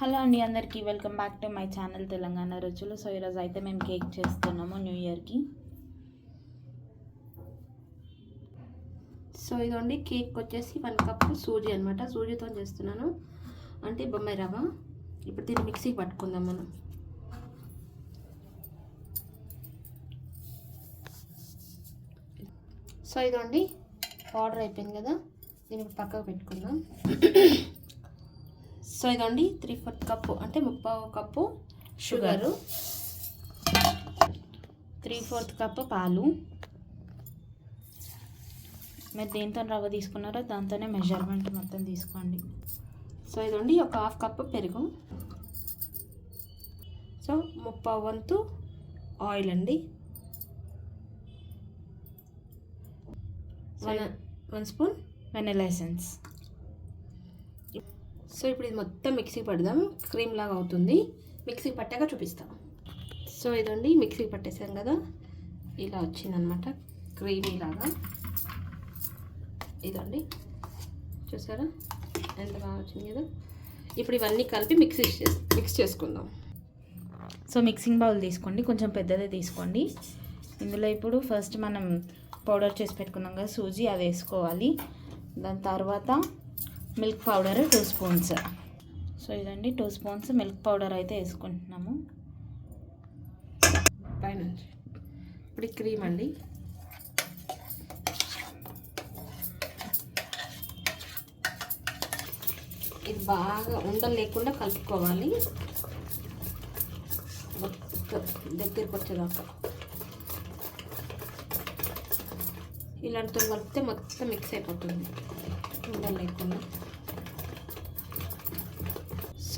Hello అండి అందరికీ welcome back to my channel Telangana Ruchulu. So ఈరోజు అయితే మేము కేక్ చేస్తున్నాము న్యూ ఇయర్కి. సో ఇదండి కేక్ వచ్చేసి వన్ కప్ సూజీ అనమాట సూజీతో చేస్తున్నాను. అంటే బొమ్మాయి రవ్వ. ఇప్పుడు దీన్ని మిక్సీకి పట్టుకుందాం మనం. సో ఇదండి ఆర్డర్ అయిపోయింది కదా. దీన్ని పక్కకు పెట్టుకుందాం. సో ఇదండి త్రీ ఫోర్త్ కప్పు అంటే ముప్పావు cup sugar three fourth cup పాలు. మీరు దేంతో రవ్వ తీసుకున్నారో దాంతోనే మెజర్మెంట్ మొత్తం తీసుకోండి. సో ఇదండి ఒక హాఫ్ కప్పు పెరుగు. సో ముప్పావు వంతు ఆయిల్ అండి. One one spoon vanilla essence so ఇప్పుడు ఇది మొత్తం మిక్సీ పడదాం. క్రీమ్ లాగా అవుతుంది. మిక్సీ పట్టాక చూపిస్తాం. సో ఇదండి మిక్సీకి పట్టేసాం కదా. ఇలా వచ్చిందనమాట. క్రీమీ లాగా. ఇదండి. చూసారా? ఎంత బాగా వచ్చింది కదా. ఇప్పుడు ఇవన్నీ కలిపి మిక్సీ మిక్స్ చేసుకుందాం. సో మిక్సింగ్ బౌల్ తీసుకోండి. కొంచెం పెద్దదే తీసుకోండి. ఇందులో ఇప్పుడు ఫస్ట్ మనం పౌడర్ చేసి పెట్టుకున్నాం కదా సూజీ అది వేసుకోవాలి. దాని తర్వాత milk powder two spoons. So ఇదండి టూ స్పూన్స్ మిల్క్ పౌడర్ అయితే వేసుకుంటున్నాము. పైన ఇప్పుడు క్రీమ్ అండి. ఇది బాగా ఉండలు లేకుండా కలుపుకోవాలి. దగ్గరికి వచ్చేదాకా. ఇలాంటితో కలిపితే మొత్తం మిక్స్ అయిపోతుంది. ఉండలు లేకుండా.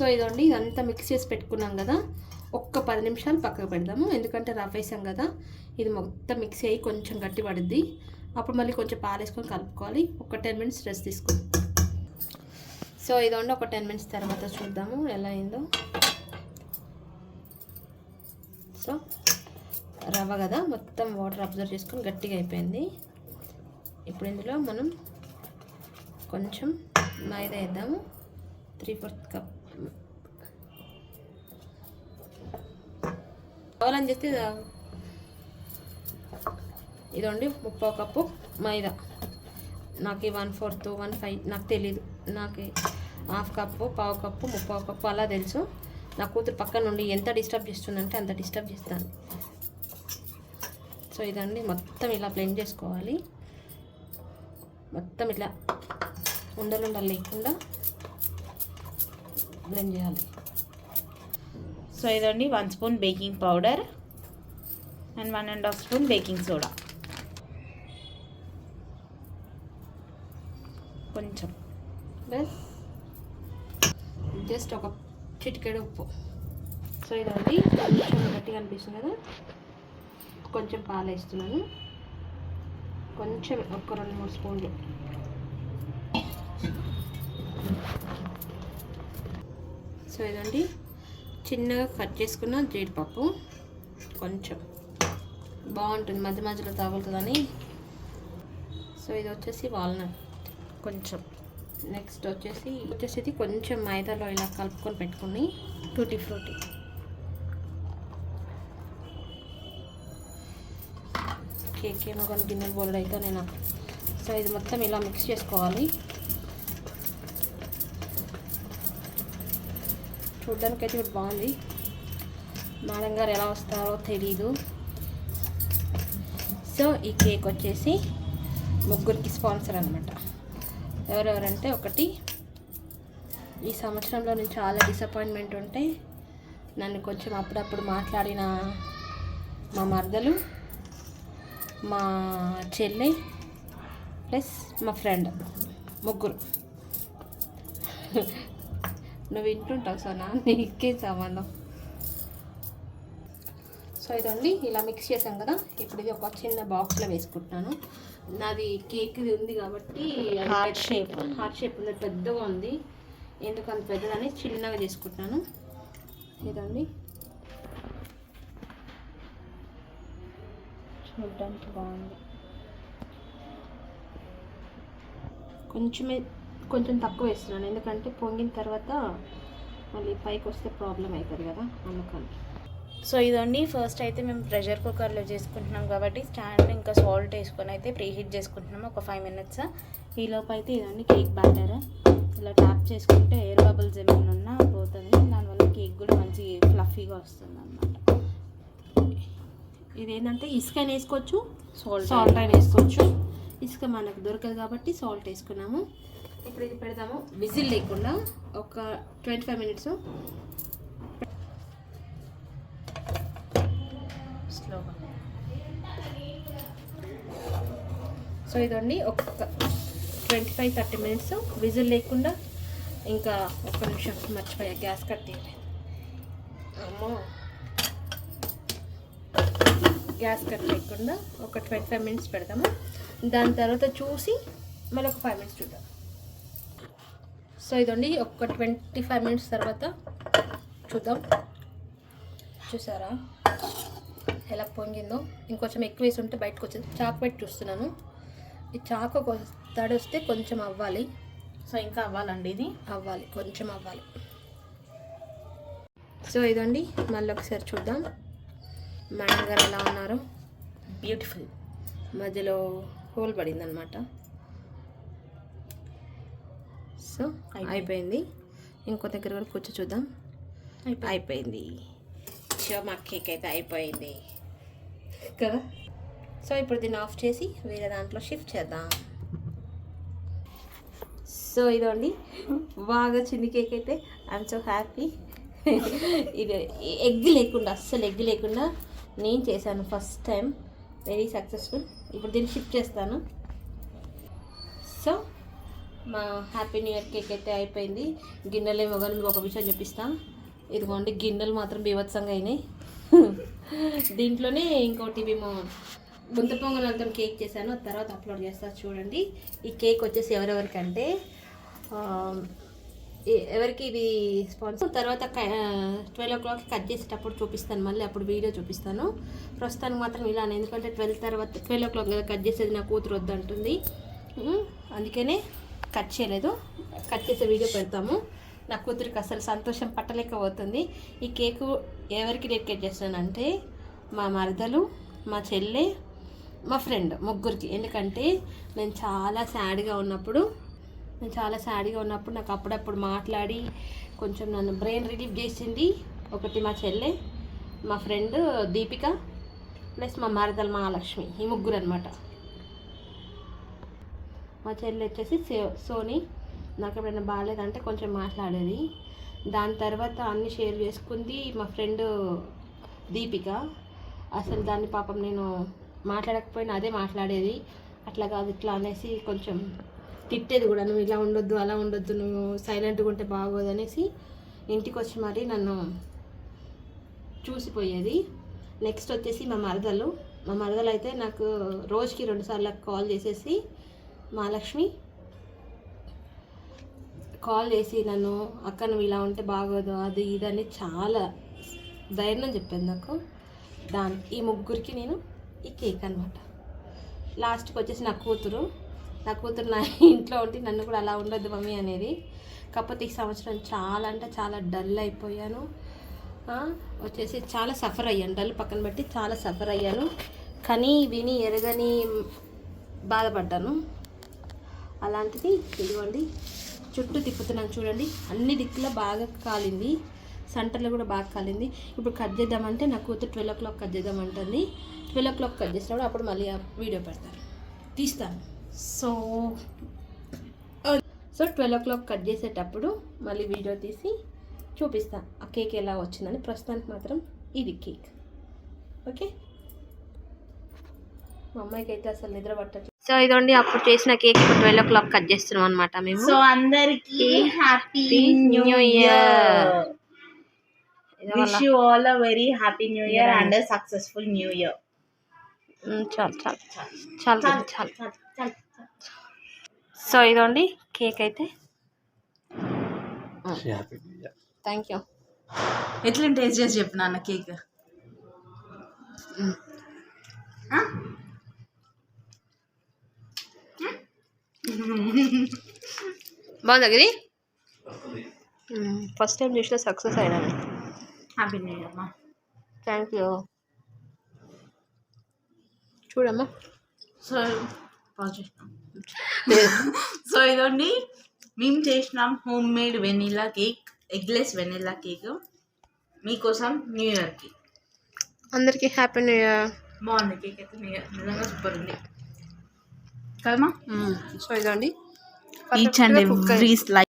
సో ఇదండి ఇదంతా మిక్స్ చేసి పెట్టుకున్నాం కదా. ఒక్క పది నిమిషాలు పక్కకు పెడదాము. ఎందుకంటే రవ్వ వేసాం కదా ఇది మొత్తం మిక్స్ అయ్యి కొంచెం గట్టి పడుద్ది. అప్పుడు మళ్ళీ కొంచెం పాలు వేసుకొని కలుపుకోవాలి. ఒక టెన్ మినిట్స్ రెస్ట్ తీసుకుందాం. సో ఇదండి ఒక టెన్ మినిట్స్ తర్వాత చూద్దాము ఎలా అయిందో. సో రవ్వ కదా మొత్తం వాటర్ అబ్జర్వ్ చేసుకొని గట్టిగా అయిపోయింది. ఇప్పుడు ఇందులో మనం కొంచెం మైదా వేద్దాము. త్రీ ఫోర్త్ కప్ కావాలని చెప్తే ఇదండి ముప్పావు కప్పు మైదా. నాకు వన్ ఫోర్త్ వన్ ఫైవ్ నాకు తెలీదు. నాకు హాఫ్ కప్పు పావు కప్పు ముప్పావు కప్పు అలా తెలుసు. నా కూతురు పక్కన నుండి ఎంత డిస్టర్బ్ చేస్తుందంటే అంత డిస్టర్బ్ చేస్తాను. సో ఇదండి మొత్తం ఇలా బ్లెండ్ చేసుకోవాలి. మొత్తం ఇట్లా ఉండలు ఉండలు లేకుండా బ్లెండ్ చేయాలి. సో ఇదండి one spoon baking powder and one and half spoon baking soda. కొంచెం. బస్ జస్ట్ ఒక చిటికెడు ఉప్పు. సో ఇదండి కొంచెం గట్టిగా అనిపిస్తుంది కదా? కొంచెం పాలు వేస్తున్నాను. కొంచెం ఒక రెండు మూడు స్పూన్లు. సో ఇదండి చిన్నగా కట్ చేసుకున్న జీడిపప్పు. కొంచెం. బాగుంటుంది. మధ్య మధ్యలో తగులుతుందని. సో ఇది వచ్చేసి వాల్నట్. కొంచెం. నెక్స్ట్ వచ్చేసి వచ్చేసి కొంచెం మైదాలో ఇలా కలుపుకొని పెట్టుకుని టూటీ ఫ్రూటీ. కేక్ ఏమో కానీ గిన్నెలు బోల్డ్ అయితే నేను సో ఇది మొత్తం ఇలా మిక్స్ చేసుకోవాలి. చూడ్డానికి అయితే ఇప్పుడు బాగుంది. మేడం గారు ఎలా వస్తారో తెలీదు. సో ఈ కేక్ వచ్చేసి ముగ్గురికి స్పాన్సర్ అనమాట ఎవరెవరంటే ఒకటి ఈ సంవత్సరంలో నేను చాలా డిసప్పాయింట్మెంట్ ఉంటే నన్ను కొంచెం అప్పుడప్పుడు మాట్లాడిన మా మరదలు మా చెల్లి ప్లస్ మా ఫ్రెండ్ ముగ్గురు. నువ్వు వింటుంటావు సోనా? నీకే సంబంధం. సో ఇదండి ఇలా మిక్స్ చేసాం కదా? ఇప్పుడు ఇది ఒక చిన్న బాక్స్లో వేసుకుంటున్నాను. నాది కేక్ ఇది ఉంది కాబట్టి Heart shape. హార్ట్ షేప్ ఉంది పెద్దగా ఉంది. ఎందుకు అంత పెద్దదని చిన్నగా చేసుకుంటున్నాను. ఇదండి. చూడడానికి బాగుంది. కొంచెమే కొంచెం తక్కువ వేస్తున్నాను. ఎందుకంటే పొంగిన తర్వాత మళ్ళీ పైకి వస్తే ప్రాబ్లం అవుతుంది కదా అందుకని సో ఇదండి. ఫస్ట్ అయితే మేము ప్రెషర్ కుక్కర్లో చేసుకుంటున్నాం కాబట్టి స్టాండ్ ఇంకా సాల్ట్ వేసుకొని అయితే ప్రీ హీట్ చేసుకుంటున్నాం. ఒక ఫైవ్ మినిట్స్ ఈలోపు అయితే ఇదండి కేక్ బ్యాటర్ ఇలా ట్యాప్ చేసుకుంటే ఎయిర్ బబుల్స్ ఏమైనా ఉన్నా పోతుంది. దానివల్ల కేక్ కూడా మంచి ఫ్లఫీగా వస్తుంది అనమాట ఇది ఏంటంటే ఇసుక అయినా వేసుకోవచ్చు సాల్ట్ సాల్ట్ అయినా వేసుకోవచ్చు. ఇసుక మనకు దొరకదు కాబట్టి సాల్ట్ వేసుకున్నాము. ఇప్పుడు ఇది పెడదాము. విజిల్ లేకుండా ఒక ట్వంటీ ఫైవ్ మినిట్స్. స్లోగా. సో ఇదండి ఒక twenty five thirty minutes. Whistle లేకుండా ఇంకా ఒక్క నిమిషం మర్చిపోయా గ్యాస్ కట్టి అమ్మో. గ్యాస్ కట్ లేకుండా ఒక ట్వంటీ ఫైవ్ మినిట్స్ పెడతాము దాని తర్వాత చూసి మళ్ళీ ఒక ఫైవ్ మినిట్స్ చూద్దాం. సో ఇదండి ఒక ట్వంటీ ఫైవ్ మినిట్స్ తర్వాత చూద్దాం. చూసారా? ఎలా పొంగిందో. ఇంకొంచెం ఎక్కువ వేసి ఉంటే బయటకు వచ్చేది. చాకు పెట్టి చూస్తున్నాను. ఈ చాకు తడి వస్తే కొంచెం అవ్వాలి. సో ఇంకా అవ్వాలండి ఇది? అవ్వాలి కొంచెం అవ్వాలి. సో ఇదండి మళ్ళీ ఒకసారి చూద్దాం. మేడం గారు ఎలా ఉన్నారు. బ్యూటిఫుల్ మధ్యలో హోల్ పడింది అనమాట సో అయిపోయింది. ఇంకో దగ్గర వరకు వచ్చి చూద్దాం. అయిపోయింది. సో మా కేక్ అయితే అయిపోయింది. కదా? సో ఇప్పుడు దీన్ని ఆఫ్ చేసి వేరే దాంట్లో షిఫ్ట్ చేద్దాం. సో ఇదండి. బాగా చిన్ని కేక్ అయితే. ఐఎమ్ సో హ్యాపీ ఇది ఎగ్ లేకుండా అస్సలు ఎగ్ లేకుండా నేను చేశాను ఫస్ట్ టైం వెరీ సక్సెస్ఫుల్ ఇప్పుడు దీన్ని షిఫ్ట్ చేస్తాను. సో మా హ్యాపీ న్యూ ఇయర్ కేక్ అయితే అయిపోయింది. గిన్నెలు ఏమో కానీ మీకు ఒక విషయం చూపిస్తా. ఇదిగోండి గిన్నెలు మాత్రం బీభత్సంగా అయినాయి. దీంట్లోనే ఇంకోటి మేము గుంత పొంగనాలతో కేక్ చేశాను. తర్వాత అప్లోడ్ చేస్తా చూడండి. ఈ కేక్ వచ్చేసి ఎవరెవరికంటే ఎవరికి ఇది స్పాన్సర్ తర్వాత ట్వెల్వ్ ఓ క్లాక్కి కట్ చేసేటప్పుడు చూపిస్తాను. మళ్ళీ అప్పుడు వీడియో చూపిస్తాను. ప్రస్తుతానికి మాత్రం ఇలానే ఎందుకంటే ట్వెల్వ్ తర్వాత ట్వెల్వ్ ఓ క్లాక్ కదా కట్ చేసేది నా కూతురు వద్దంటుంది. అందుకనే కట్ చేయలేదు. కట్ చేసే వీడియో పెడతాము. నా కూతురికి అసలు సంతోషం పట్టలేకపోతుంది. ఈ కేకు ఎవరికి డెడికేట్ చేస్తానంటే మా మరదలు మా చెల్లె మా ఫ్రెండ్ ముగ్గురికి. ఎందుకంటే నేను చాలా సాడ్గా ఉన్నప్పుడు నేను చాలా సాడ్గా ఉన్నప్పుడు నాకు అప్పుడప్పుడు మాట్లాడి కొంచెం నన్ను బ్రెయిన్ రిలీఫ్ చేసింది ఒకటి మా చెల్లె మా ఫ్రెండ్ దీపిక ప్లస్ మా మరదలు మహాలక్ష్మి. ఈ ముగ్గురు అనమాట మా చెల్లి వచ్చేసి సోనీ. నాకు ఎప్పుడైనా బాగాలేదంటే కొంచెం మాట్లాడేది. దాని తర్వాత అన్ని షేర్ చేసుకుంది మా ఫ్రెండ్ దీపిక. అసలు దాన్ని పాపం నేను మాట్లాడకపోయినా అదే మాట్లాడేది. అట్లా కాదు ఇట్లా అనేసి కొంచెం తిట్టేది కూడా. నువ్వు ఇలా ఉండొద్దు అలా ఉండొద్దు నువ్వు సైలెంట్గా ఉంటే బాగోదు అనేసి ఇంటికి వచ్చి మరి నన్ను చూసిపోయేది. నెక్స్ట్ వచ్చేసి మా మరదలు. మా మరదలు అయితే నాకు రోజుకి రెండుసార్లు కాల్ చేసేసి మహాలక్ష్మి కాల్ చేసి నన్ను అక్క నువ్వు ఇలా ఉంటే బాగోదు అది ఇది అని చాలా ధైర్యం చెప్పింది నాకు. దాని ఈ ముగ్గురికి నేను ఈ కేక్ అనమాట లాస్ట్కి వచ్చేసి నా కూతురు. నా కూతురు నా ఇంట్లో ఉంటే నన్ను కూడా అలా ఉండొద్దు మమ్మీ అనేది. కాకపోతే ఈ సంవత్సరం చాలా అంటే చాలా డల్ అయిపోయాను. వచ్చేసి చాలా సఫర్ అయ్యాను. డల్ పక్కన పెట్టి చాలా సఫర్ అయ్యాను. కానీ విని ఎరగని బాధపడ్డాను. అలాంటిది ఇదిగోండి. చుట్టూ తిప్పుతున్నాను చూడండి. అన్ని దిక్కులో బాగా కాలింది. సెంటర్లో కూడా బాగా కాలింది. ఇప్పుడు కట్ చేద్దామంటే నా కూతురు ట్వెల్వ్ ఓ క్లాక్ కట్ చేద్దామంటుంది. ట్వెల్వ్ ఓ క్లాక్ కట్ చేసినప్పుడు అప్పుడు మళ్ళీ వీడియో పెడతాను తీస్తాను. So so twelve o'clock cut చేసేటప్పుడు మళ్ళీ వీడియో తీసి చూపిస్తాను. ఆ కేక్ ఎలా వచ్చిందని. ప్రస్తుతానికి మాత్రం ఇది కేక్. ఓకే? మా అమ్మాయికి అయితే అసలు నిద్ర పట్టట్లేదు. సో ఇదండి అప్పుడు చేసిన కేక్ ఇప్పుడు ట్వెల్వ్ ఓ క్లాక్ కట్ చేస్తున్నాం అనమాట మేము. సో అందరికి happy new year wish wish you all a very happy new year and successful new year చాలు చాలు. చాలు చాలు. చాలు సో ఇదండి కేక్ అయితే. థ్యాంక్ యూ ఎట్లా టేస్ట్ చేసి చెప్పు నాన్న కేక్ బాగుందా గిరి? ఫస్ట్ టైం చేసిన సక్సెస్ అయినాను హ్యాపీ న్యూ ఇయర్ అమ్మా థ్యాంక్ యూ. చూడమ్మా. సో సో ఇదండి. మేము చేసినాం home made vanilla cake eggless vanilla cake. మీకోసం న్యూ ఇయర్కి. అందరికీ హ్యాపీ న్యూ ఇయర్. బాగుంది కేక్ అయితే న్యూ ఇయర్. నిజంగా సూపర్ ఉంది. కదమ్మా? సో ఇదండి. Each and every. స్లైస్